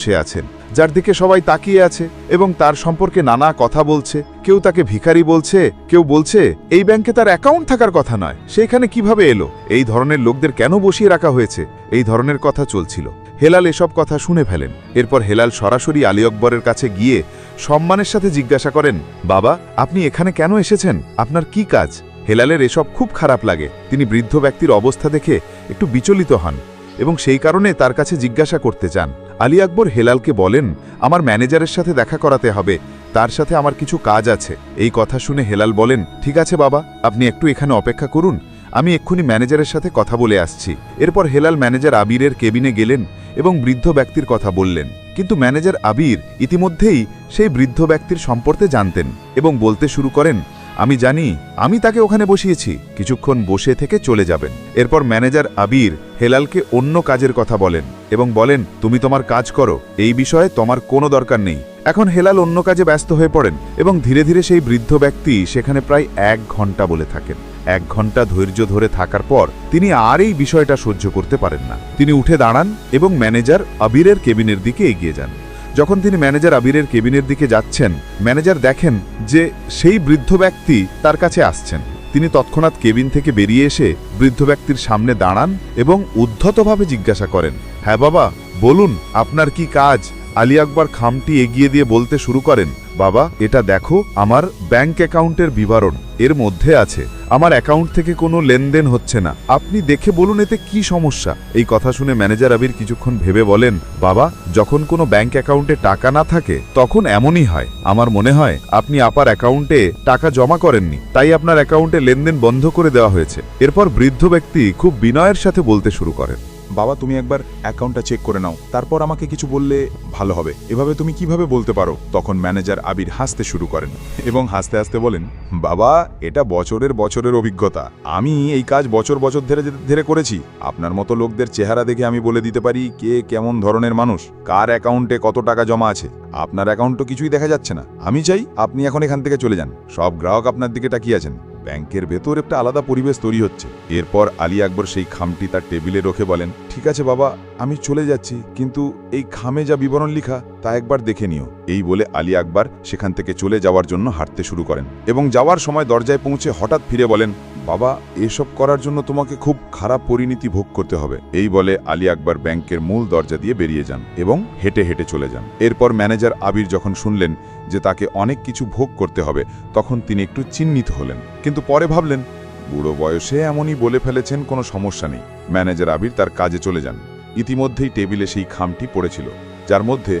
বসে আছেন, যার দিকে সবাই তাকিয়ে আছে এবং তার সম্পর্কে নানা কথা বলছে। কেউ তাকে ভিখারি বলছে, কেউ বলছে, এই ব্যাংকে তার অ্যাকাউন্ট থাকার কথা নয়, সেখানে কীভাবে এলো? এই ধরনের লোকদের কেন বসিয়ে রাখা হয়েছে? এই ধরনের কথা চলছিল। হেলাল এসব কথা শুনে ফেলেন। এরপর হেলাল সরাসরি আলী আকবরের কাছে গিয়ে সম্মানের সাথে জিজ্ঞাসা করেন, বাবা, আপনি এখানে কেন এসেছেন? আপনার কি কাজ? হেলালের এসব খুব খারাপ লাগে। তিনি বৃদ্ধ ব্যক্তির অবস্থা দেখে একটু বিচলিত হন এবং সেই কারণে তার কাছে জিজ্ঞাসা করতে চান। আলী আকবর হেলালকে বলেন, আমার ম্যানেজারের সাথে দেখা করাতে হবে, তার সাথে আমার কিছু কাজ আছে। এই কথা শুনে হেলাল বলেন, ঠিক আছে বাবা, আপনি একটু এখানে অপেক্ষা করুন, আমি এক্ষুনি ম্যানেজারের সাথে কথা বলে আসছি। এরপর হেলাল ম্যানেজার আবিরের কেবিনে গেলেন এবং বৃদ্ধ ব্যক্তির কথা বললেন। কিন্তু ম্যানেজার আবির ইতিমধ্যেই সেই বৃদ্ধ ব্যক্তির সম্পর্কে জানতেন এবং বলতে শুরু করেন আমি জানি, আমি তাকে ওখানে বসিয়েছি। কিছুক্ষণ বসে থেকে চলে যাবেন। এরপর ম্যানেজার আবির হেলালকে অন্য কাজের কথা বলেন এবং বলেন, তুমি তোমার কাজ করো, এই বিষয়ে তোমার কোনো দরকার নেই। এখন হেলাল অন্য কাজে ব্যস্ত হয়ে পড়েন এবং ধীরে ধীরে সেই বৃদ্ধ ব্যক্তি সেখানে প্রায় এক ঘণ্টা বলে থাকেন। এক ঘণ্টা ধৈর্য ধরে থাকার পর তিনি আর এই বিষয়টা সহ্য করতে পারেন না। তিনি উঠে দাঁড়ান এবং ম্যানেজার আবিরের কেবিনের দিকে এগিয়ে যান। যখন তিনি ম্যানেজার আবিরের কেবিনের দিকে যাচ্ছেন, ম্যানেজার দেখেন যে সেই বৃদ্ধ ব্যক্তি তার কাছে আসছেন। তিনি তৎক্ষণাৎ কেবিন থেকে বেরিয়ে এসে বৃদ্ধ ব্যক্তির সামনে দাঁড়ান এবং উদ্ধতভাবে জিজ্ঞাসা করেন হ্যাঁ বাবা, বলুন, আপনার কি কাজ? আলী আকবর খামটি এগিয়ে দিয়ে বলতে শুরু করেন, বাবা, এটা দেখো, আমার ব্যাংক অ্যাকাউন্টের বিবরণ, এর মধ্যে আছে। আমার অ্যাকাউন্ট থেকে কোনো লেনদেন হচ্ছে না। আপনি দেখে বলুন এতে কি সমস্যা? এই কথা শুনে ম্যানেজার আবির কিছুক্ষণ ভেবে বলেন, বাবা, যখন কোনো ব্যাংক অ্যাকাউন্টে টাকা না থাকে, তখন এমনই হয়। আমার মনে হয়, আপনি আপার অ্যাকাউন্টে টাকা জমা করেননি, তাই আপনার অ্যাকাউন্টে লেনদেন বন্ধ করে দেওয়া হয়েছে। এরপর বৃদ্ধ ব্যক্তি খুব বিনয়ের সাথে বলতে শুরু করেন বাবা, তুমি একবার অ্যাকাউন্টটা চেক করে নাও। তারপর আমাকে কিছু বললে ভালো হবে। এভাবে তুমি কীভাবে বলতে পারো? তখন ম্যানেজার আবির হাসতে শুরু করেন এবং হাসতে হাসতে বলেন, বাবা, এটা বছরের বছরের অভিজ্ঞতা। আমি এই কাজ বছর বছর ধরে ধরে করেছি। আপনার মতো লোকদের চেহারা দেখে আমি বলে দিতে পারি কে কেমন ধরনের মানুষ। কার অ্যাকাউন্টে কত টাকা জমা আছে? আপনার অ্যাকাউন্ট তো কিছুই দেখা যাচ্ছে না। আমি চাই আপনি এখন এখান থেকে চলে যান। সব গ্রাহক আপনার দিকে তাকিয়ে আছেন। ব্যাংকের ভেতর একটা আলাদা পরিবেশ তৈরি হচ্ছে। এরপর আলী আকবর সেই খামটি তার টেবিলে রেখে বলেন, ঠিক আছে বাবা, আমি চলে যাচ্ছি, কিন্তু এই খামে যা বিবরণ লিখা, তা একবার দেখে নিও। এই বলে আলী আকবর সেখান থেকে চলে যাওয়ার জন্য হাঁটতে শুরু করেন এবং যাওয়ার সময় দরজায় পৌঁছে হঠাৎ ফিরে বলেন বাবা, এসব করার জন্য তোমাকে খুব খারাপ পরিণতি ভোগ করতে হবে। এই বলে আলী আকবর ব্যাংকের মূল দরজা দিয়ে বেরিয়ে যান এবং হেঁটে হেঁটে চলে যান। এরপর ম্যানেজার আবির যখন শুনলেন যে তাকে অনেক কিছু ভোগ করতে হবে, তখন তিনি একটু চিহ্নিত হলেন। কিন্তু পরে ভাবলেন, বুড়ো বয়সে এমনই বলে ফেলেছেন, কোনো সমস্যা নেই। ম্যানেজার আবির তার কাজে চলে যান। ইতিমধ্যেই টেবিলে সেই খামটি পড়েছিল, যার মধ্যে